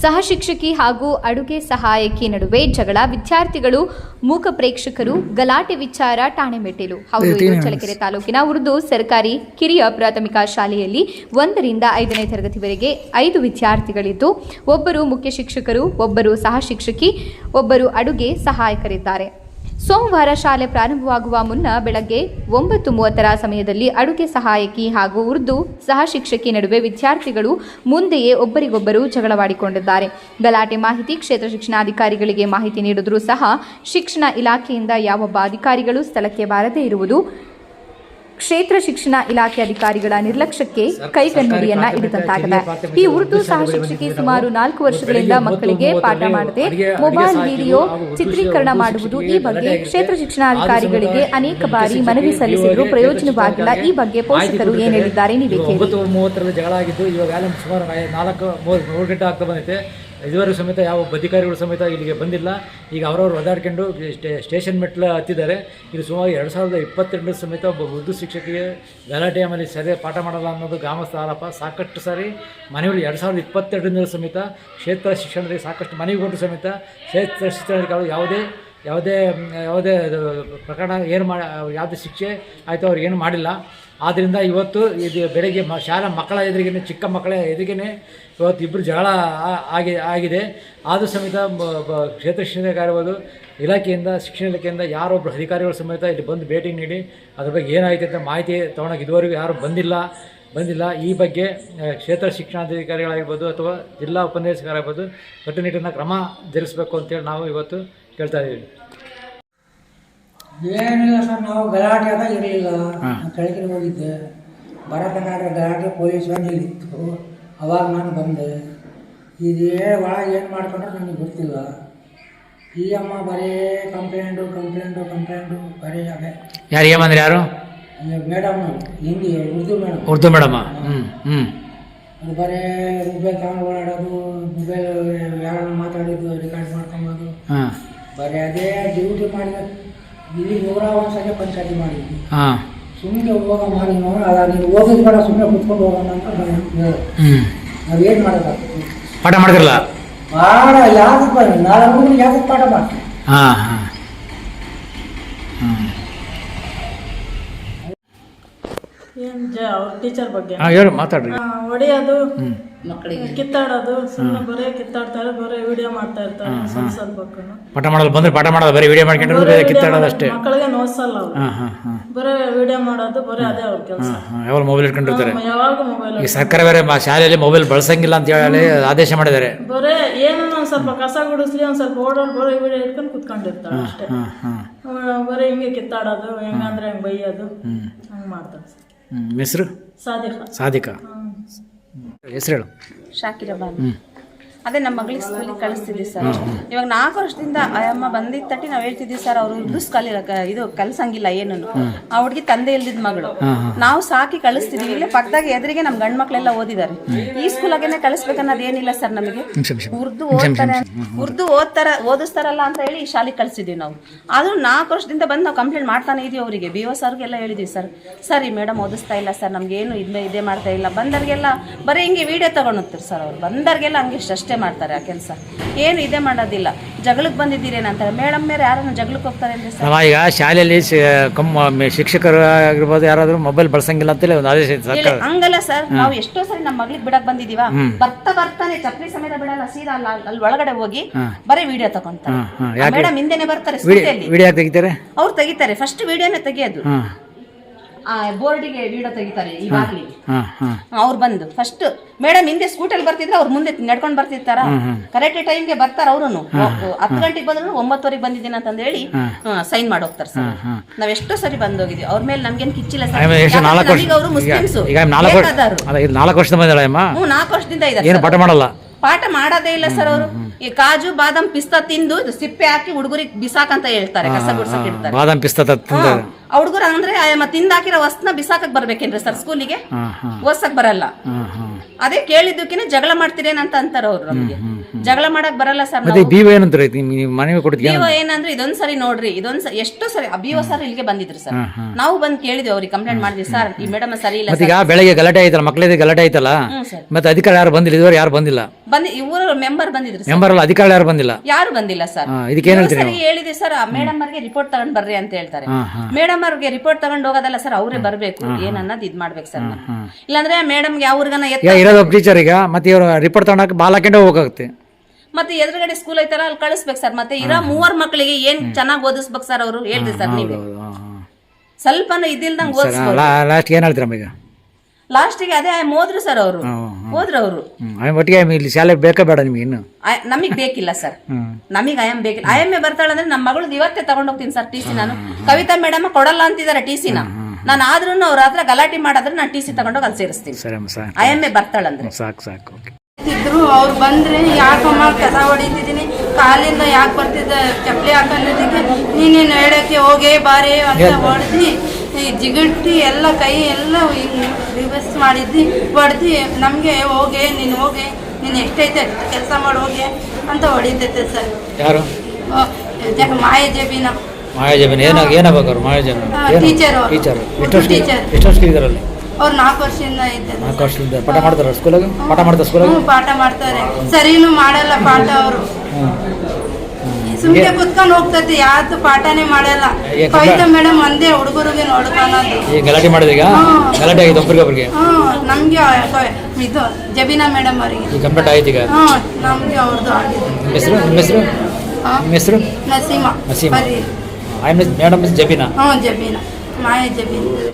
ಸಹ ಶಿಕ್ಷಕಿ ಹಾಗೂ ಅಡುಗೆ ಸಹಾಯಕಿ ನಡುವೆ ಜಗಳ. ವಿದ್ಯಾರ್ಥಿಗಳು ಮೂಕ ಪ್ರೇಕ್ಷಕರು ಗಲಾಟೆ ವಿಚಾರ ಠಾಣೆ ಮೆಟ್ಟಿಲು. ಹೌದು ಇದು ಚಳ್ಳಕೆರೆ ತಾಲೂಕಿನ ಉರ್ದು ಸರ್ಕಾರಿ ಕಿರಿಯ ಪ್ರಾಥಮಿಕ ಶಾಲೆಯಲ್ಲಿ ಒಂದರಿಂದ ಐದನೇ ತರಗತಿವರೆಗೆ ಐದು ವಿದ್ಯಾರ್ಥಿಗಳಿದ್ದು ಒಬ್ಬರು ಮುಖ್ಯ ಶಿಕ್ಷಕರು ಒಬ್ಬರು ಸಹ ಶಿಕ್ಷಕಿ ಒಬ್ಬರು ಅಡುಗೆ ಸಹಾಯಕರಿದ್ದಾರೆ. ಸೋಮವಾರ ಶಾಲೆ ಪ್ರಾರಂಭವಾಗುವ ಮುನ್ನ ಬೆಳಗ್ಗೆ ಒಂಬತ್ತು ಮೂವತ್ತರ ಸಮಯದಲ್ಲಿ ಅಡುಗೆ ಸಹಾಯಕಿ ಹಾಗೂ ಉರ್ದು ಸಹ ಶಿಕ್ಷಕಿ ನಡುವೆ ವಿದ್ಯಾರ್ಥಿಗಳು ಮುಂದೆಯೇ ಒಬ್ಬರಿಗೊಬ್ಬರು ಜಗಳವಾಡಿಕೊಂಡಿದ್ದಾರೆ. ಗಲಾಟೆ ಮಾಹಿತಿ ಕ್ಷೇತ್ರ ಶಿಕ್ಷಣಾಧಿಕಾರಿಗಳಿಗೆ ಮಾಹಿತಿ ನೀಡಿದರೂ ಸಹ ಶಿಕ್ಷಣ ಇಲಾಖೆಯಿಂದ ಯಾವೊಬ್ಬ ಅಧಿಕಾರಿಗಳು ಸ್ಥಳಕ್ಕೆ ಬಾರದೇ ಇರುವುದು ಕ್ಷೇತ್ರ ಶಿಕ್ಷಣ ಇಲಾಖೆ ಅಧಿಕಾರಿಗಳ ನಿರ್ಲಕ್ಷ್ಯಕ್ಕೆ ಕೈಕನ್ನಡಿಯನ್ನ ಇಡಿದಂತಾಗಿದೆ ಈ ಉರ್ದು ಸಹ ಶಿಕ್ಷಕಿ ಸುಮಾರು ನಾಲ್ಕು ವರ್ಷಗಳಿಂದ ಮಕ್ಕಳಿಗೆ ಪಾಠ ಮಾಡದೆ ಮೊಬೈಲ್ ವಿಡಿಯೋ ಚಿತ್ರೀಕರಣ ಮಾಡುವುದು ಈ ಬಗ್ಗೆ ಕ್ಷೇತ್ರ ಶಿಕ್ಷಣಾಧಿಕಾರಿಗಳಿಗೆ ಅನೇಕ ಬಾರಿ ಮನವಿ ಸಲ್ಲಿಸಿದರೂ ಪ್ರಯೋಜನವಾಗಿಲ್ಲ. ಈ ಬಗ್ಗೆ ಪೋಷಕರು ಏನ್ ಹೇಳಿದ್ದಾರೆ ನೀವೇ ಕೇಳಿ. ಇದುವರೆಗೂ ಸಮೇತ ಯಾವ ಅಧಿಕಾರಿಗಳು ಸಮೇತ ಇಲ್ಲಿಗೆ ಬಂದಿಲ್ಲ. ಈಗ ಅವರವ್ರು ಒದಾಡ್ಕೊಂಡು ಸ್ಟೇ, ಸ್ಟೇಷನ್ ಮೆಟ್ಲ ಹತ್ತಿದ್ದಾರೆ. ಇದು ಸುಮಾರು ಎರಡು ಸಾವಿರದ ಇಪ್ಪತ್ತೆರಡು ಸಮೇತ ಒಬ್ಬ ಉರ್ದು ಶಿಕ್ಷಕಿಗೆ ಗಲಾಟೆ ಆಮೇಲೆ ಸರಿ ಪಾಠ ಮಾಡಲ್ಲ ಅನ್ನೋದು ಗ್ರಾಮಸ್ಥ ಆರೋಪ. ಸಾಕಷ್ಟು ಸಾರಿ ಮನೆಯಲ್ಲಿ ಎರಡು ಸಾವಿರದ ಇಪ್ಪತ್ತೆರಡರಿಂದ ಸಮೇತ ಕ್ಷೇತ್ರ ಶಿಕ್ಷಣದಲ್ಲಿ ಸಾಕಷ್ಟು ಮನವಿ ಕೊಟ್ಟು ಸಮೇತ ಕ್ಷೇತ್ರ ಶಿಕ್ಷಣ ಯಾವುದೇ ಯಾವುದೇ ಯಾವುದೇ ಪ್ರಕರಣ ಏನು ಮಾಡಿ ಯಾವುದೇ ಶಿಕ್ಷೆ ಆಯಿತು ಅವ್ರು ಏನು ಮಾಡಿಲ್ಲ. ಆದ್ದರಿಂದ ಇವತ್ತು ಇದು ಬೆಳಗ್ಗೆ ಮ, ಶಾಲಾ ಮಕ್ಕಳ ಎದುರಿಗೇನೆ, ಚಿಕ್ಕ ಮಕ್ಕಳ ಎದುರಿಗೇನೆ ಇವತ್ತು ಇಬ್ಬರು ಜಗಳ ಆಗಿ, ಆಗಿದೆ. ಆದರೂ ಸಮೇತ ಕ್ಷೇತ್ರ ಶಿಕ್ಷಣಕ್ಕಾಗಿರ್ಬೋದು ಇಲಾಖೆಯಿಂದ, ಶಿಕ್ಷಣ ಇಲಾಖೆಯಿಂದ ಯಾರೊಬ್ಬರು ಅಧಿಕಾರಿಗಳು ಸಮೇತ ಇಲ್ಲಿ ಬಂದು ಭೇಟಿ ನೀಡಿ ಅದ್ರ ಬಗ್ಗೆ ಏನಾಯಿತು ಅಂತ ಮಾಹಿತಿ ತೊಗೊಳಕ್ಕೆ ಇದುವರೆಗೂ ಯಾರು ಬಂದಿಲ್ಲ. ಬಂದಿಲ್ಲ. ಈ ಬಗ್ಗೆ ಕ್ಷೇತ್ರ ಶಿಕ್ಷಣಾಧಿಕಾರಿಗಳಾಗಿರ್ಬೋದು ಅಥವಾ ಜಿಲ್ಲಾ ಉಪನ್ಯಾಸಕರಾಗಿರ್ಬೋದು ಕಟ್ಟುನಿಟ್ಟಿನ ಕ್ರಮ ಜರುಗಿಸಬೇಕು ಅಂತೇಳಿ ನಾವು ಇವತ್ತು ಕೇಳ್ತಾ ಇದ್ದೀವಿ. ಏನಿಲ್ಲ ಸರ್ ನಾವು ಗಲಾಟೆ ಅದ ಇರಲಿಲ್ಲ. ಕೆಳಗಿನ ಕೆಳಗೆ ಹೋಗಿದ್ದೆ ಬರತನಾದ್ರೆ ಗಲಾಟೆ ಪೊಲೀಸ್ ವ್ಯಾನ್ ಇಲ್ಲಿತ್ತು ಅವಾಗ ನಾನು ಬಂದೆ. ಇದು ಒಳಗೆ ಏನು ಮಾಡ್ಕೊಂಡ್ರೆ ನನಗೆ ಗೊತ್ತಿಲ್ಲ. ಈ ಅಮ್ಮ ಬರೀ ಕಂಪ್ಲೇಂಟು ಕಂಪ್ಲೇಂಟು ಕಂಪ್ಲೇಂಟು ಬರೀ ಅದೇ. ಯಾರು ಏಮಂದ್ರೆ ಯಾರು? ಮೇಡಮ್ ಹಿಂದಿ ಉರ್ದು ಮೇಡಮ್ ಉರ್ದು ಮೇಡಮ್ಮ ಹ್ಞೂ ಹ್ಞೂ ಅದು ಬರೀ ಮೊಬೈಲ್ ತಗೊಂಡು ಓಡಾಡೋದು ಮೊಬೈಲ್ ಯಾರನ್ನ ಮಾತಾಡೋದು ರೆಕಾರ್ಡ್ ಮಾಡ್ಕೊಂಬೋದು. ಹಾಂ. ಬರೀ ಅದೇ ಡ್ಯೂಟಿ ಮಾಡಿದ ಇಲ್ಲಿ ನೂರ ಒಂದು ಸಲ ಪಂಚಾಯತಿ ಮಾಡಿದ್ವಿ. ಹಾಂ. ಸುಮ್ಮನೆ ಹೋಗ ಮಾಡಿ ನೋಡಿ ಅದ ನೀವು ಹೋಗಿದ್ ಬೇಡ ಸುಮ್ಮನೆ ಕುತ್ಕೊಂಡು ಹೋಗೋಣ ಅಂತ ನಾವೇನು ಮಾಡೋಕ್ಕಾಗ್ತದೆ ಪಾಠ ಮಾಡಿದ್ರಲ್ಲ? ಪಾಠ? ಯಾವ್ದಕ್ಕೆ ಬರ ನಾನು ಯಾವ್ದಕ್ಕೆ ಪಾಠ ಮಾಡ್ತೀನಿ ಹಾಂ ಹಾಂ. ಹ್ಞೂ ಏನ್ ಜ ಅವ್ರ ಟೀಚರ್ ಬಗ್ಗೆ? ಹಾಂ ಹೇಳು ಮಾತಾಡ್ರಿ. ಹೊಡೆಯೋದು ಕಿತ್ತಾಡೋದು ಸುಮ್ಮನೆ ಬರೇ ಕಿತ್ತಾಡ್ತಾರೆ ಬರೇ ವಿಡಿಯೋ ಮಾಡ್ತಾ ಇರ್ತಾರೆ ಸ್ವಲ್ಪ ಸ್ವಲ್ಪಕ್ಕೂ ಪಾಠ ಮಾಡೋದು ಬಂದ್ರೆ ಪಾಠ ಮಾಡೋದು ಬರೀ ವಿಡಿಯೋ ಮಾಡ್ಕೊಂಡ್ರೆ ಬರೀ ಕಿತ್ತಾಡೋದು ಅಷ್ಟೇ. ಮಕ್ಕಳಿಗೆ ನೋಡ್ಸಲ್ಲ ಅವ್ರು. ಹಾಂ ಹಾಂ ಹಾಂ ಬರೇ ವಿಡಿಯೋ ಮಾಡೋದು ಬರೀ ಅದೇ ಅವ್ರ ಕೆಲಸ. ಯಾವಾಗ ಮೊಬೈಲ್ ಇಟ್ಕೊಂಡಿರ್ತಾರೆ ಯಾವಾಗ ಮೊಬೈಲ್ ಈ ಸರ್ಕಾರ ಬೇರೆ ಮ- ಶಾಲೆಯಲ್ಲಿ ಮೊಬೈಲ್ ಬಳಸಂಗಿಲ್ಲ ಅಂತ ಹೇಳಿ ಆದೇಶ ಮಾಡಿದ್ದಾರೆ. ಬರೇ ಏನೋ ಒಂದು ಸ್ವಲ್ಪ ಕಸ ಗುಡಿಸ್ಲಿ ಒಂದ್ ಸ್ವಲ್ಪ ಓಡಾಡಿ ಬರೀ ವಿಡಿಯೋ ಇಟ್ಕೊಂಡು ಕುತ್ಕೊಂಡಿರ್ತಾರೆ ಅಷ್ಟೇ. ಹಾಂ ಹಾಂ ಆ, ಬರೀ ಹಿಂಗೆ ಕಿತ್ತಾಡೋದು ಹೆಂಗಂದ್ರೆ ಹೆಂಗ್ ಬೈಯೋದು ಹಂಗೆ ಮಾಡ್ತಾರೆ ಹ್ಞೂ ಹೆಸ್ರು? ಸಾಧಿಕ ಸಾಧಿಕಾ ಹೆಸ್ರು ಹೇಳು. ಶಾಕಿರ ಬಾನು. ಅದೇ ನಮ್ಮ ಮಗಳಿಗೆ ಸ್ಕೂಲಿಗೆ ಕಳಿಸ್ತಿದ್ವಿ ಸರ್ ಇವಾಗ ನಾಲ್ಕು ವರ್ಷದಿಂದ ಅಮ್ಮ ಬಂದಿದ್ದ ತಟ್ಟಿ ನಾವು ಹೇಳ್ತಿದ್ವಿ ಸರ್ ಅವರು ಉರ್ದು ಸ್ಕಲಿ ಇದು ಕಲ್ಸಂಗಿಲ್ಲ ಏನು ಆ ಹುಡುಗಿ ತಂದೆ ಇಲ್ದಿದ್ ಮಗಳು. ನಾವು ಸಾಕಿ ಕಳಿಸ್ತಿದೀವಿ. ಇಲ್ಲೇ ಪಕ್ಕದಾಗ ಎದುರಿಗೆ ನಮ್ಮ ಗಂಡ್ ಮಕ್ಳೆಲ್ಲ ಓದಿದ್ದಾರೆ ಈ ಸ್ಕೂಲಾಗೇನೆ ಕಳಿಸ್ಬೇಕನ್ನೋದು ಏನಿಲ್ಲ ಸರ್ ನಮಗೆ. ಉರ್ದು ಓದ್ತಾರೆ ಉರ್ದು ಓದ್ತಾರ ಓದಿಸ್ತಾರಲ್ಲ ಅಂತ ಹೇಳಿ ಈ ಶಾಲೆಗೆ ಕಳಿಸಿದ್ವಿ ನಾವು. ಆದ್ರೂ ನಾಲ್ಕು ವರ್ಷದಿಂದ ಬಂದು ನಾವು ಕಂಪ್ಲೇಂಟ್ ಮಾಡ್ತಾನೆ ಇದೀವಿ ಅವರಿಗೆ. ಬಿ ಓ ಸರ್ಗೆಲ್ಲ ಹೇಳಿದ್ವಿ ಸರ್ ಸರಿ ಮೇಡಮ್ ಓದಿಸ್ತಾ ಇಲ್ಲ ಸರ್ ನಮ್ಗೆ ಏನು ಇದೇ ಇದೇ ಮಾಡ್ತಾ ಇಲ್ಲ. ಬಂದವ್ರಿಗೆಲ್ಲ ಬರೀ ಹಿಂಗೆ ವಿಡಿಯೋ ತಗೊಂಡು ಹೋಗ್ತಾರೆ ಸರ್ ಅವ್ರು. ಬಂದವ್ರಿಗೆಲ್ಲ ಹಂಗೆ ಇಷ್ಟು ಅಷ್ಟೇ ಮಾಡ್ತಾರೆ ಆ ಕೆಲಸ. ಏನು ಇದೇ ಮಾಡೋದಿಲ್ಲ. ಜಗಳಕ್ಕೆ ಬಂದಿದ್ದೀರೇನಂತಾರೆ? ಮೇಡಮ್ ಮೇಲೆ ಯಾರನ್ನ ಜಗಳಕ್ಕೆ ಹೋಗ್ತಾರೆ ಅಂದ್ರೆ ಸರ್ ಈಗ ಶಾಲೆಯಲ್ಲಿ ಕಮ್ಮ ಶಿಕ್ಷಕರು ಆಗಿರ್ಬೋದು ಯಾರಾದರೂ ಮೊಬೈಲ್ ಬಳಸಂಗಿಲ್ಲ ಅಂತೇಳಿ ಒಂದು ಆದೇಶ ಇದೆ ಇಲ್ಲ, ಸರ್ಕಾರ ಹಂಗಲ್ಲ ಸರ್. ನಾವು ಎಷ್ಟೋ ಸರಿ ನಮ್ಮ ಮಗಳಿಗೆ ಬಿಡಕ್ ಬಂದಿದೀವ ಬರ್ತಾ ಬರ್ತಾನೆ ಚಪ್ಪಲಿ ಸಮೇತ ಬಿಡಲ್ಲ ಸೀದಾ ಅಲ್ಲ ಅಲ್ಲಿ ಒಳಗಡೆ ಹೋಗಿ ಬರೀ ವಿಡಿಯೋ ತಗೊಂತಾರೆ. ಮೇಡಮ್ ಹಿಂದೆನೆ ಬರ್ತಾರೆ ವಿಡಿಯೋ ತೆಗಿತಾರೆ? ಅವ್ರು ತೆಗಿತಾರೆ ಫಸ್ಟ್ ವಿಡಿಯೋನೇ ತೆಗಿಯೋದು. ಬೋರ್ಡಿಗೆ ವಿಡಿಯೋ ತೆಗಿತಾರೆ ಈ ಬಾಗಿಲಿಗೆ ಹಾಂ ಹಾಂ. ಅವ್ರು ಬಂದು ಫಸ್ಟ್ ಮೇಡಮ್ ಹಿಂದೆ ಸ್ಕೂಟಲ್ಲಿ ಬರ್ತಿದ್ರೆ ಅವ್ರು ಮುಂದೆ ನಡ್ಕೊಂಡು ಬರ್ತಿರ್ತಾರ. ಕರೆಕ್ಟ್ ಟೈಮ್ಗೆ ಬರ್ತಾರ ಅವ್ರು ಹತ್ತು ಗಂಟೆಗೆ ಬಂದ್ರು ಒಂಬತ್ತುವರೆಗೆ ಬಂದಿದ್ದೀನಿ ಅಂತಂದು ಹೇಳಿ ಸೈನ್ ಮಾಡಿ ಹೋಗ್ತಾರೆ ಸರ್ ನಾವ್ ಎಷ್ಟೋ ಸರಿ ಬಂದೋಗಿದ್ವಿ ಅವ್ರ ಮೇಲೆ ನಮ್ಗೇನ್ ಕಿಚ್ಚಿಲ್ಲ ಸರ್ ಅವರು ಮುಸ್ಲಿಮ್ಸ್. ನಾಲ್ಕು ವರ್ಷದಿಂದ ಇದ್ದಾರೆ ಏನು ಪಾಠ ಮಾಡಲ್ಲ? ಪಾಠ ಮಾಡೋದೇ ಇಲ್ಲ ಸರ್ ಅವರು. ಈ ಕಾಜು ಬಾದಾಮ್ ಪಿಸ್ತಾ ತಿಂದು ಸಿಪ್ಪೆ ಹಾಕಿ ಹುಡುಗರಿಗೆ ಬಿಸಾಕಂತ ಹೇಳ್ತಾರೆ ಕಸ ಗುಡ್ಸಕ್ ಇಡ್ತಾರೆ. ಬಾದಾಮ್ ಪಿಸ್ತಾ ಆ ಹುಡುಗರು ಅಂದ್ರೆ ಮತ್ತೆ ತಿಂದಾಕಿರೋ ವಸ್ತುನ ಬಿಸಾಕಕ್ ಬರ್ಬೇಕೇನ್ರಿ ಸರ್ ಸ್ಕೂಲಿಗೆ? ಓದ್ಸಕ್ ಬರಲ್ಲ. ಅದೇ ಕೇಳಿದ್ದಕ್ಕಿನ ಜಗಳ ಮಾಡ್ತಿರೇನಂತ ಅಂತಾರ ಅವ್ರು ನಮ್ಗೆ. ಜಗಳ ಮಾಡಕ್ ಬರಲ್ಲ ಸರ್ ಅದೇ ಏನಂತಾರೆ? ಮನವಿ ಕೊಡ್ತೀವಿ ಏನಂದ್ರೆ ಇದೊಂದ್ ಸರಿ ನೋಡ್ರಿ ಇದೊಂದ್ ಎಷ್ಟೋ ಎಷ್ಟು ಸರಿ ಅಭಿಯೋ ಸರ್ ಇಲ್ಲಿಗೆ ಬಂದಿದ್ರು ಸರ್. ನಾವು ಬಂದ್ ಕೇಳಿದ್ವಿ ಅವ್ರಿಗೆ ಕಂಪ್ಲೇಂಟ್ ಮಾಡಿದ್ವಿ ಸರ್ ಈ ಮೇಡಮ್ ಸರಿ ಇಲ್ಲ ಈಗ ಬೆಳಗ್ಗೆ ಗಲಾಟೆ ಆಯ್ತಲ್ಲ ಮಕ್ಕಳಿಗೆ ಗಲಾಟೆ ಆಯ್ತಲ್ಲ? ಮತ್ತೆ ಅಧಿಕಾರಿ ಯಾರು ಬಂದಿಲ್ಲ? ಇದುವರೆ ಯಾರು ಬಂದಿಲ್ಲ? ಬಂದ್ ಇವರು ಮೆಂಬರ್ ಬಂದಿದ್ರು ಮೆಂಬರ್ ಅಲ್ಲ ಅಧಿಕಾರಿ ಯಾರು ಬಂದಿಲ್ಲ? ಯಾರು ಬಂದಿಲ್ಲ ಸರ್. ಇದಕ್ಕೆ ಏನ್ ಹೇಳ್ತೀರಿ ಸರಿ ಮೇಡಮ್ ಅವ್ರಿಗೆ ರಿಪೋರ್ಟ್ ತಗೊಂಡ್ ಬರ್ರಿ ಅಂತ ಹೇಳ್ತಾರೆ. ಹಾಂ ಮೇಡಮ್ ಅವ್ರಿಗೆ ರಿಪೋರ್ಟ್ ತಗೊಂಡ್ ಹೋಗೋದಲ್ಲ ಸರ್ ಅವರೇ ಬರಬೇಕು. ಏನನ್ನೋದು ಇದ್ ಮಾಡ್ಬೇಕು ಸರ್ ಇಲ್ಲಾಂದ್ರೆ ಮೇಡಮ್ಗೆ ಅವ್ರಿಗನ ಇರೋದು ಟೀಚರ್ ಈಗ ಮತ್ತೆ ಇವರು ರಿಪೋರ್ಟ್ ತಗೊಂಡಾಕ ಬಾಲ್ ಹಾಕೊಂಡೆ ಹೋಗೋಗುತ್ತೆ. ಮತ್ತೆ ಎದುರುಗಡೆ ಸ್ಕೂಲ್ ಐತಲ್ಲ ಅಲ್ಲಿ ಕಳಿಸ್ಬೇಕು ಸರ್ ಮತ್ತೆ ಇರೋ ಮೂವರ್ ಮಕ್ಕಳಿಗೆ ಏನ್ ಚೆನ್ನಾಗಿ ಓದಿಸ್ಬೇಕು ಸರ್ ಅವರು? ಹೇಳ್ರಿ ಸರ್ ನೀವೇ. ಸ್ವಲ್ಪನೂ ಇದಿಲ್ದಂಗೆ ಓದಿಸ್ಬೇಕು ಲಾಸ್ಟ್ ಏನು ಹೇಳ್ತೀರಾ ಈಗ ಲಾಸ್ಟಿಗೆ ಅದೇ ಹೋದ್ರು ಸರ್ ಅವರು. ಹೋದ್ರು ಅವರು. ಒಟ್ಟಿಗೆ ಇಲ್ಲಿ ಶಾಲೆ ಬೇಕಾ ಬೇಡ ನಿಮ್ಗೆ ಇನ್ನು? ನಮಗ್ ಬೇಕಿಲ್ಲ ಸರ್ ನಮಗ್ ಐ ಎಂ ಬೇಕಿಲ್ಲ. ಬರ್ತಾಳೆ ಅಂದ್ರೆ ನಮ್ಮ ಮಗಳು ಇವತ್ತೇ ತಗೊಂಡೋಗ್ತೀನಿ ಸರ್ ಟಿ ಸಿ ನಾನು. ಕವಿತಾ ಮೇಡಮ್ ಕೊಡಲ್ಲ ಅಂತಿದ್ದಾರೆ ಟಿ ಸಿನ ನಾನು ಆದ್ರೂ ಅವ್ರ ಹತ್ರ ಗಲಾಟೆ ಮಾಡಿದ್ರೆ ನಾನು ಟಿ ಸಿ ತಗೊಂಡೋಗಿ ಅಲ್ಲಿ ಸೇರಿಸ್ತೀನಿ. ಐ ಎಂ ಎ ಬರ್ತಾಳ ಅಂದ್ರೆ ಸಾಕು ಸಾಕು ಓಕೆ ಇದ್ರು ಅವ್ರು ಬಂದ್ರೆ ಯಾಕಮ್ಮ ಕಸ ಹೊಡಿತಿದ್ದೀನಿ. ಕಾಲಿಂದ ಯಾಕೆ ಬರ್ತಿದ್ದ ಚಪ್ಪಲಿ ಹಾಕೊಂಡಿದ್ದಕ್ಕೆ ನೀನೇನು ಹೇಳಕ್ಕೆ ಹೋಗೇ ಬಾರೇ ಅಂತ ಹೊಡೆದು ಈ ಜಿಗಟ್ಟಿ ಎಲ್ಲ ಕೈ ಎಲ್ಲ ಹಿಂಗೆ ರಿವರ್ಸ್ ಮಾಡಿದ್ದು ಹೊಡೆದು ನಮಗೆ ಹೋಗಿ ನೀನು ಹೋಗಿ ನೀನು ಎಷ್ಟೈತೆ ಅಷ್ಟು ಕೆಲಸ ಮಾಡಿ ಹೋಗಿ ಅಂತ ಹೊಡಿತೈತೆ ಸರ್ ಯಾರು? ಮಾಯ ಜಬೀನ ಮಾಯಾಜಬನ್. ಏನಾಗ ಮಾಯಾಜಬನ್? ಟೀಚರ್ ಟೀಚರ್ ಉರ್ದು ಎಷ್ಟು ವರ್ಷ ಟೀಚರ್. ಎಷ್ಟು ವರ್ಷ ಇದ್ದಾರಲ್ಲಿ? ಅವ್ರು ನಾಲ್ಕು ವರ್ಷದಿಂದ ಇದ್ದಾರೆ. ನಾಲ್ಕು ವರ್ಷದಿಂದ. ಪಾಠ ಮಾಡ್ತಾರೆ ಸ್ಕೂಲಾಗ ಪಾಠ ಮಾಡ್ತಾರೆ ಸ್ಕೂಲಾಗ ಪಾಠ ಮಾಡ್ತಾರೆ. ಸರಿನೂ ಮಾಡಲ್ಲ ಪಾಠ ಅವರು. ಸುಮ್ಮನೆ ಕುತ್ಕೊಂಡು ಹೋಗ್ತೈತಿ ಯಾವ್ದು ಪಾಠನೇ ಮಾಡಲ್ಲ. ಕವಿತಾ ಮೇಡಮ್ ಒಂದೇ ಹುಡುಗರಿಗೆ ನೋಡ್ಕೊಳ್ಳೋದು ಗಲಾಟೆ ಮಾಡಿದ್ರೆ ಈಗ? ಗಲಾಟೆ ಆಗಿದೆ ಹ್ಮ್ ನಮ್ಗೆ ಇದು ಜಬೀನಾ ಮೇಡಮ್ ಅವರಿಗೆ. ಕಂಪ್ಲೀಟ್ ಆಯ್ತು ಈಗ? ಹ್ಮ್ ನಮ್ಗೆ ಅವ್ರದ್ದು ಆಗಿದೆ. ನಿಮ್ಮ ಹೆಸರು? ನಿಮ್ಮ ಹೆಸರು? ಹಾ? ನಿಮ್ಮ ಹೆಸರು? ನಸೀಮಾ. ನಸೀಮಾ. ಬರೀ. I miss madam miss Jabina. ಹ್ಞೂ ಜಬೀನಾ. ಮಾಯ ಜಬೀನಾ.